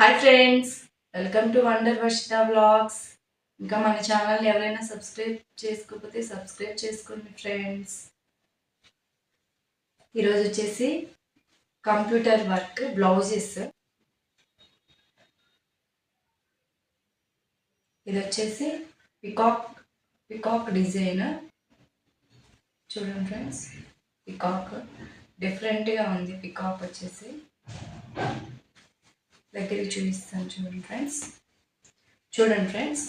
Hi friends welcome to wonder Varshitha blogs ఇంకా మన ఛానల్ని ఎవరైనా సబ్స్క్రైబ్ చేసుకోకపోతే సబ్స్క్రైబ్ చేసుకోండి ఫ్రెండ్స్ ఈరోజు వచ్చేసి కంప్యూటర్ వర్క్ బ్లౌజెస్ ఇది వచ్చేసి పికాక్ పికాక్ డిజైన్ చూడండి ఫ్రెండ్స్ పికాక్ డిఫరెంట్గా ఉంది పికాక్ వచ్చేసి. దగ్గరికి చూపిస్తాను చూడండి ఫ్రెండ్స్. చూడండి ఫ్రెండ్స్.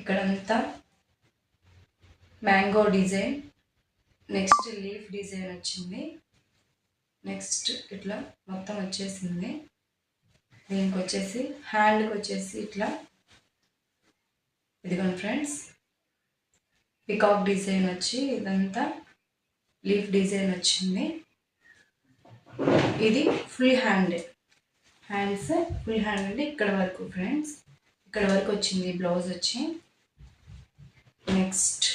ఇక్కడంతా mango design next leaf design వచ్చింది. నెక్స్ట్ ఇట్లా మొత్తం వచ్చేసింది. దీనికి వచ్చేసి హ్యాండ్కి వచ్చేసి ఇట్లా ఇదిగోండి ఫ్రెండ్స్. పికాక్ డిజైన్ వచ్చి ఇదంతా లీఫ్ డిజైన్ వచ్చింది. ఇది full hand hands full hand అంటే ఇక్కడ వరకు ఫ్రెండ్స్ ఇక్కడ వరకు వచ్చింది బ్లౌజ్ వచ్చి. నెక్స్ట్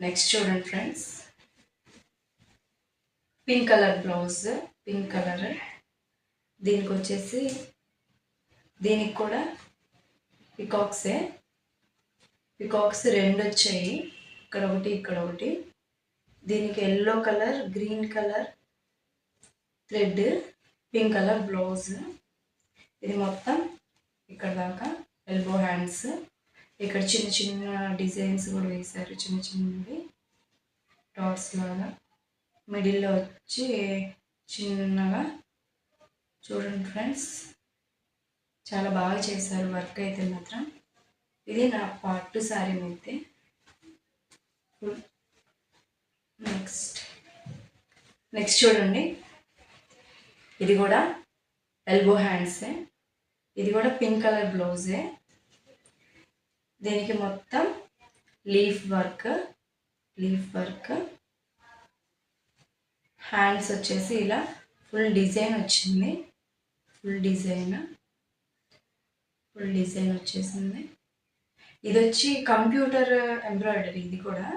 నెక్స్ట్ చూడండి friends pink colour blouse pink colour దీనికి వచ్చేసి దీనికి కూడా పికాక్సే పికాక్స్ రెండు వచ్చాయి. ఇక్కడ ఒకటి ఇక్కడ ఒకటి. దీనికి yellow colour green colour thread pink colour blouse ఇది మొత్తం ఇక్కడ దాకా ఎల్బో హ్యాండ్స్ ఇక్కడ చిన్న చిన్న డిజైన్స్ కూడా వేశారు చిన్న చిన్నవి. డాట్స్ లాగా. మిడిల్లో వచ్చి చిన్నగా చూడండి ఫ్రెండ్స్ చాలా బాగా చేశారు వర్క్ అయితే మాత్రం. ఇది నా పట్టు శారీ అయితే నెక్స్ట్. నెక్స్ట్ చూడండి. ఇది కూడా ఎల్బో హ్యాండ్సే ఇది కూడా పింక్ కలర్ బ్లౌజే దీనికి మొత్తం leaf work leaf work hands వచ్చేసి ఇలా ఫుల్ డిజైన్ వచ్చింది. ఫుల్ డిజైన్ ఫుల్ డిజైన్ వచ్చేసింది. ఇది వచ్చి కంప్యూటర్ ఎంబ్రాయిడరీ ఇది కూడా.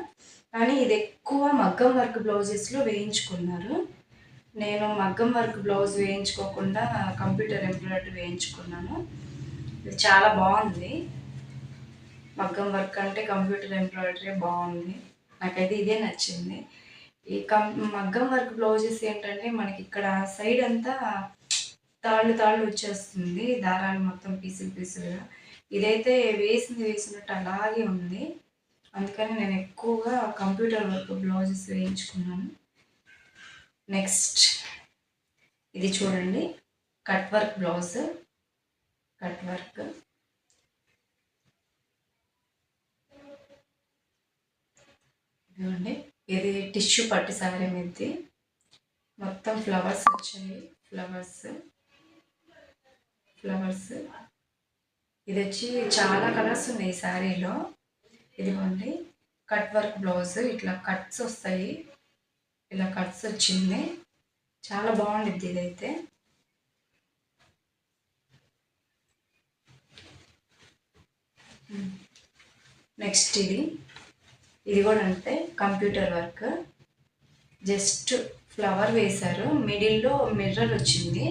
కానీ ఇది ఎక్కువ మగ్గం వర్క్ బ్లౌజెస్లో వేయించుకున్నారు. నేను మగ్గం వర్క్ బ్లౌజ్ వేయించుకోకుండా కంప్యూటర్ ఎంబ్రాయిడరీ వేయించుకున్నాను. ఇది చాలా బాగుంది. మగ్గం వర్క్ అంటే కంప్యూటర్ ఎంబ్రాయిడరీ బాగుంది. నాకైతే ఇదే నచ్చింది. ఈ కం మగ్గం వర్క్ బ్లౌజెస్ ఏంటంటే మనకి ఇక్కడ సైడ్ అంతా తాళ్ళు తాళ్ళు వచ్చేస్తుంది. దారాలు మొత్తం పీసులు పీసులుగా. ఇదైతే వేసింది వేసినట్టు అలాగే ఉంది. అందుకని నేను ఎక్కువగా కంప్యూటర్ వర్క్ బ్లౌజెస్ వేయించుకున్నాను. నెక్స్ట్ ఇది చూడండి. Cut work blouse. Cut work. ఇదిగోండి. ఇది టిష్యూ పట్టు సారీ మీది మొత్తం ఫ్లవర్స్ వచ్చాయి. ఫ్లవర్స్. ఫ్లవర్స్. ఇది వచ్చి చాలా కలర్స్ ఉన్నాయి శారీలో. ఇదిగోండి కట్ వర్క్ బ్లౌజ్. ఇట్లా కట్స్ వస్తాయి. ఇలా కట్స్ వచ్చింది. చాలా బాగుండిద్ది ఇదైతే. నెక్స్ట్ ఇది. ఇది కూడా అంటే కంప్యూటర్ వర్క్. జస్ట్ ఫ్లవర్ వేశారు. మిడిల్లో మిర్రర్ వచ్చింది.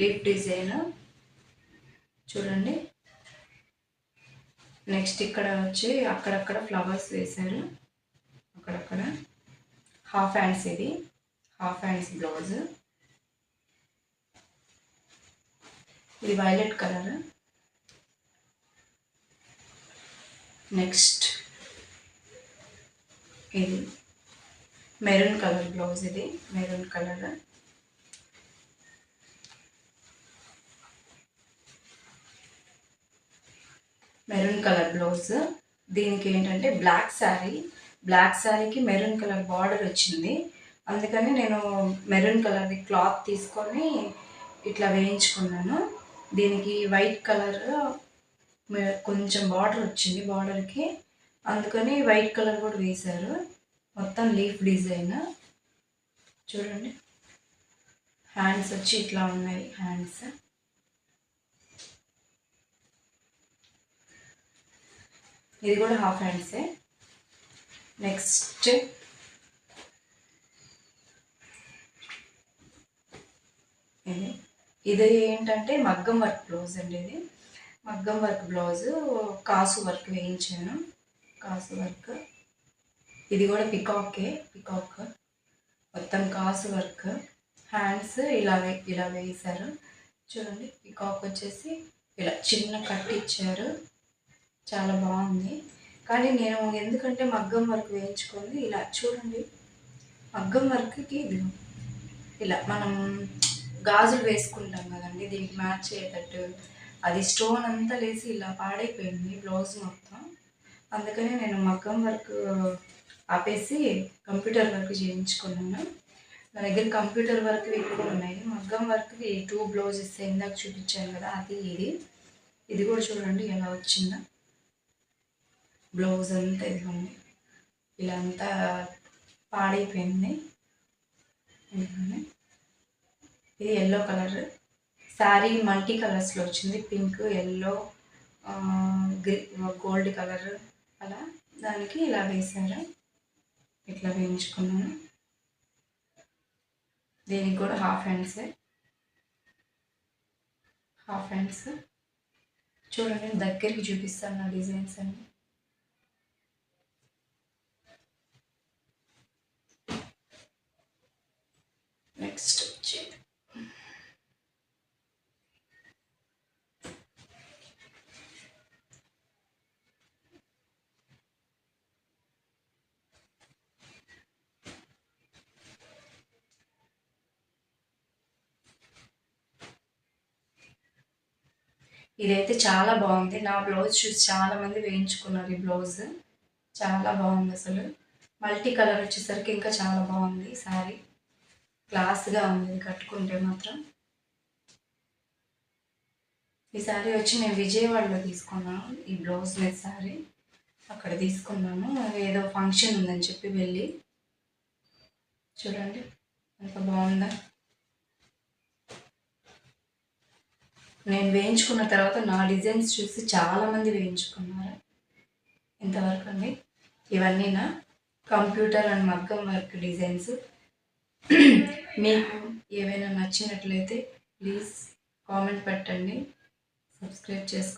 Leaf design. చూడండి. నెక్స్ట్ ఇక్కడ వచ్చి అక్కడక్కడ ఫ్లవర్స్ వేశారు. అక్కడక్కడ. హాఫ్ హ్యాండ్స్ ఇది. హాఫ్ హ్యాండ్స్ బ్లౌజ్ ఇది వైలెట్ కలర్ నెక్స్ట్ ఇది మెరూన్ కలర్ బ్లౌజ్ ఇది. Maroon colour maroon colour blouse. దీనికి ఏంటంటే బ్లాక్ శారీ బ్లాక్ శారీకి మెరూన్ కలర్ బార్డర్ వచ్చింది. అందుకని నేను మెరూన్ కలర్ది క్లాత్ తీసుకొని ఇట్లా వేయించుకున్నాను. దీనికి వైట్ కలర్ కొంచెం బార్డర్ వచ్చింది బార్డర్కి అందుకని వైట్ కలర్ కూడా వేశారు. మొత్తం లీఫ్ డిజైన్ చూడండి. హ్యాండ్స్ వచ్చి ఇట్లా ఉన్నాయి హ్యాండ్స్ ఇది కూడా హాఫ్ హ్యాండ్సే నెక్స్ట్ ఇది. ఇది ఏంటంటే మగ్గం వర్క్ బ్లౌజ్ అండి ఇది. మగ్గం వర్క్ బ్లౌజ్ కాసు వర్క్ వేయించాను. కాసు వర్క్ ఇది కూడా పికాకే పికాక్ మొత్తం కాసు వర్క్ హ్యాండ్స్ ఇలా ఇలా వేసారు చూడండి పికాక్ వచ్చేసి ఇలా చిన్న కట్ ఇచ్చారు. చాలా బాగుంది. కానీ నేను ఎందుకంటే మగ్గం వర్క్ వేయించుకొని ఇలా చూడండి. మగ్గం వర్క్కి ఇది ఇలా మనం గాజులు వేసుకుంటాం కదండి దీనికి మ్యాచ్ అయ్యేటట్టు. అది స్టోన్ అంతా లేసి ఇలా పాడైపోయింది బ్లౌజ్ మొత్తం. అందుకనే నేను మగ్గం వర్క్ ఆపేసి కంప్యూటర్ వర్క్ చేయించుకున్నాను. నా దగ్గర కంప్యూటర్ వర్క్ ఎక్కువ ఉన్నాయి. మగ్గం వర్క్కి టూ బ్లౌజెస్ ఇందాక చూపించాను కదా అది ఇది. ఇది కూడా చూడండి ఎలా వచ్చిందా. బ్లౌజ్ అంతా ఇదిగోండి. ఇలా అంతా పాడైపోయింది. ఇది ఎల్లో కలర్ శారీ మల్టీ కలర్స్లో వచ్చింది. Pink yellow green gold colour అలా దానికి ఇలా వేసారు ఇట్లా వేయించుకున్నాను. దీనికి కూడా హాఫ్ హ్యాండ్సే హాఫ్ హ్యాండ్స్ చూడండి నేను దగ్గరికి చూపిస్తాను నా డిజైన్స్ అన్ని. నెక్స్ట్ ఇదైతే చాలా బాగుంది. నా బ్లౌజ్ చూసి చాలా మంది వేయించుకున్నారు ఈ బ్లౌజ్. చాలా బాగుంది అసలు. మల్టీ కలర్ వచ్చేసరికి ఇంకా చాలా బాగుంది శారీ. క్లాస్గా ఉంది కట్టుకుంటే మాత్రం. ఈ శారీ వచ్చి నేను విజయవాడలో తీసుకున్నాను ఈ బ్లౌజ్ మీద శారీ అక్కడ తీసుకున్నాను ఏదో ఫంక్షన్ ఉందని చెప్పి వెళ్ళి చూడండి ఎంత బాగుందా? నేను వేయించుకున్న తర్వాత నా డిజైన్స్ చూసి చాలామంది వేయించుకున్నారు. ఇంతవరకు అండి. ఇవన్నీ నా కంప్యూటర్ అండ్ మగ్గం వర్క్ డిజైన్స్. మీకు ఏవైనా నచ్చినట్లయితే ప్లీజ్ కామెంట్ పెట్టండి. సబ్స్క్రైబ్ చేసుకోండి.